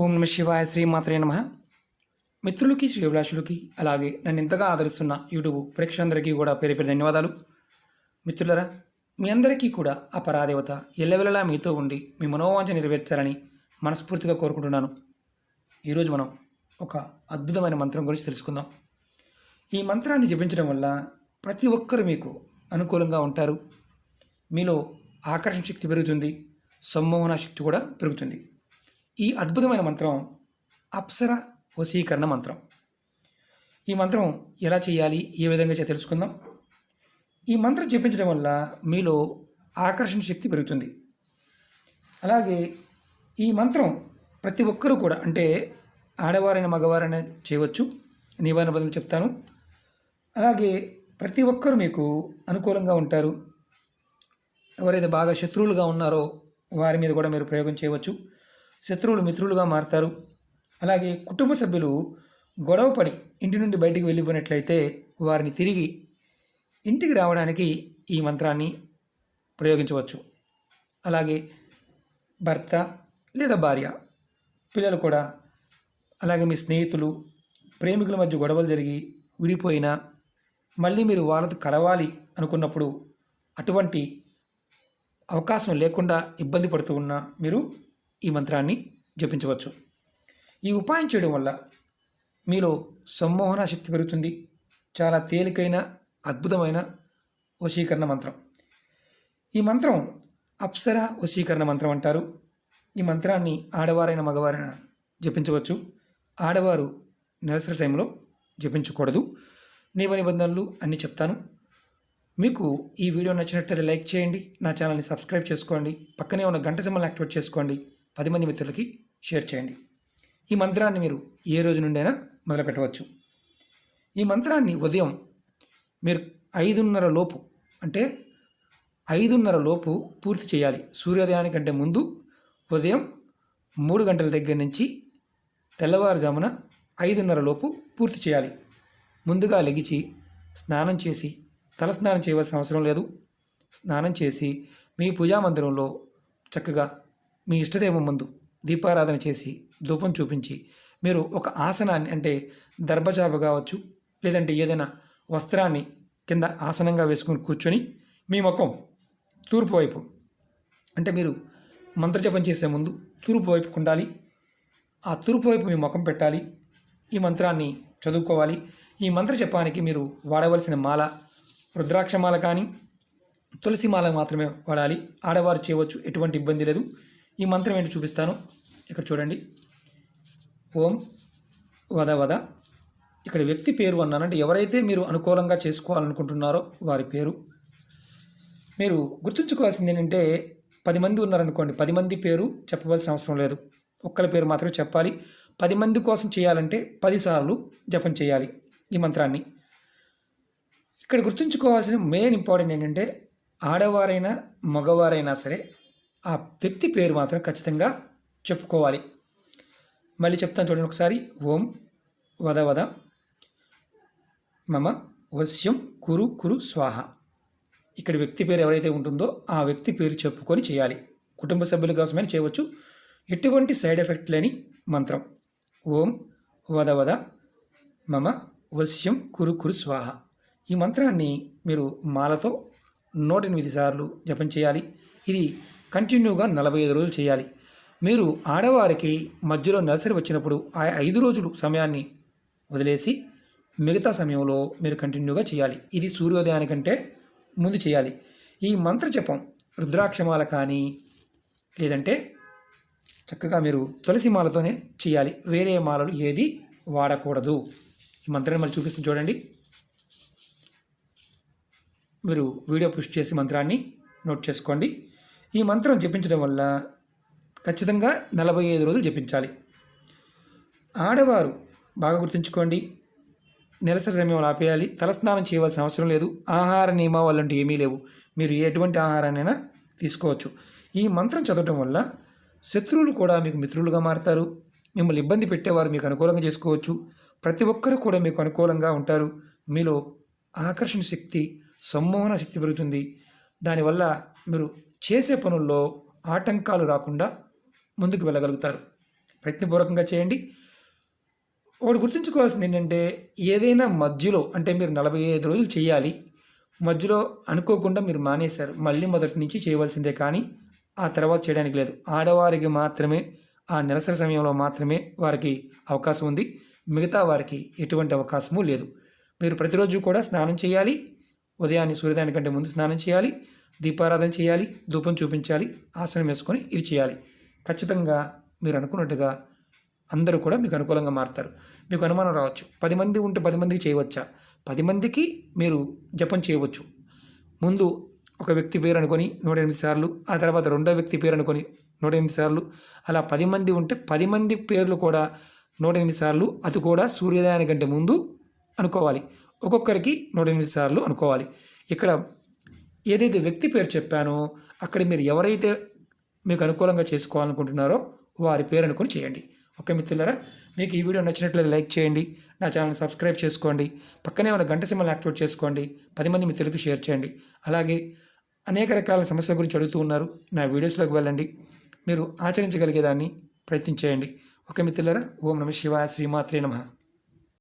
ఓం నమ శివాయ శ్రీమాత్రే నమ. మిత్రులకి శ్రీభిలాషులకి అలాగే నన్ను ఇంతగా ఆదరిస్తున్న యూట్యూబ్ ప్రేక్షకులందరికీ కూడా పేరు పేరు ధన్యవాదాలు. మిత్రులరా మీ అందరికీ కూడా ఆ పరాదేవత ఎల్లవెల్లలా మీతో ఉండి మీ మనోవాంఛ నెరవేర్చాలని మనస్ఫూర్తిగా కోరుకుంటున్నాను. ఈరోజు మనం ఒక అద్భుతమైన మంత్రం గురించి తెలుసుకుందాం. ఈ మంత్రాన్ని జపించడం వల్ల ప్రతి ఒక్కరు మీకు అనుకూలంగా ఉంటారు. మీలో ఆకర్షణ శక్తి పెరుగుతుంది. సమ్మోహన శక్తి కూడా పెరుగుతుంది. ఈ అద్భుతమైన మంత్రం అప్సర వశీకరణ మంత్రం. ఈ మంత్రం ఎలా చేయాలి ఏ విధంగా తెలుసుకుందాం. ఈ మంత్రం జపించడం వల్ల మీలో ఆకర్షణ శక్తి పెరుగుతుంది. అలాగే ఈ మంత్రం ప్రతి ఒక్కరూ కూడా అంటే ఆడవారైన మగవారైనా చేయవచ్చు. నివారణ బదులు చెప్తాను. అలాగే ప్రతి ఒక్కరు మీకు అనుకూలంగా ఉంటారు. ఎవరైతే బాగా శత్రువులుగా ఉన్నారో వారి మీద కూడా మీరు ప్రయోగం చేయవచ్చు. శత్రువులు మిత్రులుగా మారుతారు. అలాగే కుటుంబ సభ్యులు గొడవపడి ఇంటి నుండి బయటికి వెళ్ళిపోయినట్లయితే వారిని తిరిగి ఇంటికి రావడానికి ఈ మంత్రాన్ని ప్రయోగించవచ్చు. అలాగే భర్త లేదా భార్య పిల్లలు కూడా అలాగే మీ స్నేహితులు ప్రేమికుల మధ్య గొడవలు జరిగి విడిపోయినా మళ్ళీ మీరు వాళ్ళతో కలవాలి అనుకున్నప్పుడు అటువంటి అవకాశం లేకుండా ఇబ్బంది పడుతూ ఉన్నా మీరు ఈ మంత్రాన్ని జపించవచ్చు. ఈ ఉపాయం చేయడం వల్ల మీలో సమ్మోహన శక్తి పెరుగుతుంది. చాలా తేలికైన అద్భుతమైన వశీకరణ మంత్రం. ఈ మంత్రం అప్సర వశీకరణ మంత్రం అంటారు. ఈ మంత్రాన్ని ఆడవారైన మగవారైన జపించవచ్చు. ఆడవారు నెలసరి టైంలో జపించకూడదు. నియమ నిబంధనలు అన్నీ చెప్తాను. మీకు ఈ వీడియో నచ్చినట్లయితే లైక్ చేయండి. నా ఛానల్ని సబ్స్క్రైబ్ చేసుకోండి. పక్కనే ఉన్న గంట సింబల్ని యాక్టివేట్ చేసుకోండి. పది మంది మిత్రులకి షేర్ చేయండి. ఈ మంత్రాన్ని మీరు ఏ రోజు నుండైనా మొదలు పెట్టవచ్చు ఈ మంత్రాన్ని ఉదయం మీరు ఐదున్నర లోపు అంటే ఐదున్నర లోపు పూర్తి చేయాలి. సూర్యోదయానికంటే ముందు ఉదయం మూడు గంటల దగ్గర నుంచి తెల్లవారుజామున ఐదున్నర లోపు పూర్తి చేయాలి. ముందుగా లెగిచి స్నానం చేసి తల స్నానం చేయవలసిన అవసరం లేదు. స్నానం చేసి మీ పూజా మందిరంలో చక్కగా మీ ఇష్టదేవం ముందు దీపారాధన చేసి ధూపం చూపించి మీరు ఒక ఆసనాన్ని అంటే దర్భచాప కావచ్చు లేదంటే ఏదైనా వస్త్రాన్ని కింద ఆసనంగా వేసుకుని కూర్చొని మీ ముఖం తూర్పు వైపు అంటే మీరు మంత్రజపం చేసే ముందు తూర్పు వైపు ఉండాలి. ఆ తూర్పు వైపు మీ ముఖం పెట్టాలి. ఈ మంత్రాన్ని చదువుకోవాలి. ఈ మంత్ర జపానికి మీరు వాడవలసిన మాల రుద్రాక్షమాల కానీ తులసి మాల మాత్రమే వాడాలి. ఆడవారు చేయవచ్చు ఎటువంటి ఇబ్బంది లేదు. ఈ మంత్రం ఏంటి చూపిస్తాను. ఇక్కడ చూడండి. ఓం వద వద. ఇక్కడ వ్యక్తి పేరు అన్నానంటే ఎవరైతే మీరు అనుకూలంగా చేసుకోవాలనుకుంటున్నారో వారి పేరు. మీరు గుర్తుంచుకోవాల్సింది ఏంటంటే పది మంది ఉన్నారనుకోండి. పది మంది పేరు చెప్పవలసిన అవసరం లేదు. ఒక్కరి పేరు మాత్రమే చెప్పాలి. పది మంది కోసం చేయాలంటే పదిసార్లు జపం చేయాలి ఈ మంత్రాన్ని. ఇక్కడ గుర్తుంచుకోవాల్సిన మెయిన్ ఇంపార్టెంట్ ఏంటంటే ఆడవారైనా మగవారైనా సరే ఆ వ్యక్తి పేరు మాత్రం ఖచ్చితంగా చెప్పుకోవాలి. మళ్ళీ చెప్తాను చూడండి ఒకసారి. ఓం వద వద మమ వశ్యం కురు కురు స్వాహ. ఇక్కడ వ్యక్తి పేరు ఎవరైతే ఉంటుందో ఆ వ్యక్తి పేరు చెప్పుకొని చేయాలి. కుటుంబ సభ్యుల కోసమైనా చేయవచ్చు. ఎటువంటి సైడ్ ఎఫెక్ట్ లేని మంత్రం. ఓం వద వద మమ వశ్యం కురు కురు స్వాహ. ఈ మంత్రాన్ని మీరు మాలతో నూట ఎనిమిది సార్లు జపం చేయాలి. ఇది కంటిన్యూగా నలభై ఐదు రోజులు చేయాలి. మీరు ఆడవారికి మధ్యలో నెలసరి వచ్చినప్పుడు ఆ ఐదు రోజులు సమయాన్ని వదిలేసి మిగతా సమయంలో మీరు కంటిన్యూగా చేయాలి. ఇది సూర్యోదయానికంటే ముందు చేయాలి. ఈ మంత్ర జపం రుద్రాక్షమాల కానీ లేదంటే చక్కగా మీరు తులసి మాలతోనే చేయాలి. వేరే మాలలు ఏది వాడకూడదు. ఈ మంత్రాన్ని మళ్ళీ చూపిస్తుంది చూడండి. మీరు వీడియో పుష్ చేసి మంత్రాన్ని నోట్ చేసుకోండి. ఈ మంత్రం జపించడం వల్ల ఖచ్చితంగా నలభై ఐదు రోజులు జపించాలి. ఆడవారు బాగా గుర్తుంచుకోండి. నెలసరి సమయం ఆపేయాలి. తలస్నానం చేయవలసిన అవసరం లేదు. ఆహార నియమావళి అంటూ ఏమీ లేవు. మీరు ఎటువంటి ఆహారాన్నైనా తీసుకోవచ్చు. ఈ మంత్రం చదవటం వల్ల శత్రువులు కూడా మీకు మిత్రులుగా మారుతారు. మిమ్మల్ని ఇబ్బంది పెట్టేవారు మీకు అనుకూలంగా చేసుకోవచ్చు. ప్రతి ఒక్కరు కూడా మీకు అనుకూలంగా ఉంటారు. మీలో ఆకర్షణ శక్తి సమ్మోహన శక్తి పెరుగుతుంది. దానివల్ల మీరు చేసే పనుల్లో ఆటంకాలు రాకుండా ముందుకు వెళ్ళగలుగుతారు. ప్రయత్నపూర్వకంగా చేయండి. ఒకటి గుర్తుంచుకోవాల్సింది ఏంటంటే ఏదైనా మధ్యలో అంటే మీరు నలభై ఐదు రోజులు చేయాలి. మధ్యలో అనుకోకుండా మీరు మానేశారు. మళ్ళీ మొదటి నుంచి చేయవలసిందే కానీ ఆ తర్వాత చేయడానికి లేదు. ఆడవారికి మాత్రమే ఆ నెలసరి సమయంలో మాత్రమే వారికి అవకాశం ఉంది. మిగతా వారికి ఎటువంటి అవకాశము లేదు. మీరు ప్రతిరోజు కూడా స్నానం చేయాలి. ఉదయాన్నే సూర్యోదయాని కంటే ముందు స్నానం చేయాలి దీపారాధన చేయాలి ధూపం చూపించాలి ఆసనం వేసుకొని ఇది చేయాలి. ఖచ్చితంగా మీరు అనుకున్నట్టుగా అందరూ కూడా మీకు అనుకూలంగా మారుతారు. మీకు అనుమానం రావచ్చు. పది మంది ఉంటే పది మందికి చేయవచ్చా? పది మందికి మీరు జపం చేయవచ్చు. ముందు ఒక వ్యక్తి పేరు అనుకొని నూట ఎనిమిది సార్లు ఆ తర్వాత రెండో వ్యక్తి పేరు అనుకొని నూట ఎనిమిది సార్లు అలా పది మంది ఉంటే పది మంది పేర్లు కూడా నూట ఎనిమిది సార్లు అది కూడా సూర్యోదయానికంటే ముందు అనుకోవాలి. ఒక్కొక్కరికి నూట ఎనిమిది సార్లు అనుకోవాలి. ఇక్కడ ఏదైతే వ్యక్తి పేరు చెప్పానో అక్కడ మీరు ఎవరైతే మీకు అనుకూలంగా చేసుకోవాలనుకుంటున్నారో వారి పేరు అనుకుని చేయండి. ఓకే మిత్రులారా? మీకు ఈ వీడియో నచ్చినట్లయితే లైక్ చేయండి నా ఛానల్ సబ్స్క్రైబ్ చేసుకోండి పక్కనే ఉన్న గంట సింబల్ యాక్టివేట్ చేసుకోండి పది మంది మిత్రులకు షేర్ చేయండి. అలాగే అనేక రకాల సమస్యల గురించి అడుగుతూ ఉన్నారు. నా వీడియోస్లోకి వెళ్ళండి. మీరు ఆచరించగలిగేదాన్ని ప్రయత్నించేయండి. ఓకే మిత్రులారా? ఓం నమ శివాయ శ్రీమాత్రే నమః.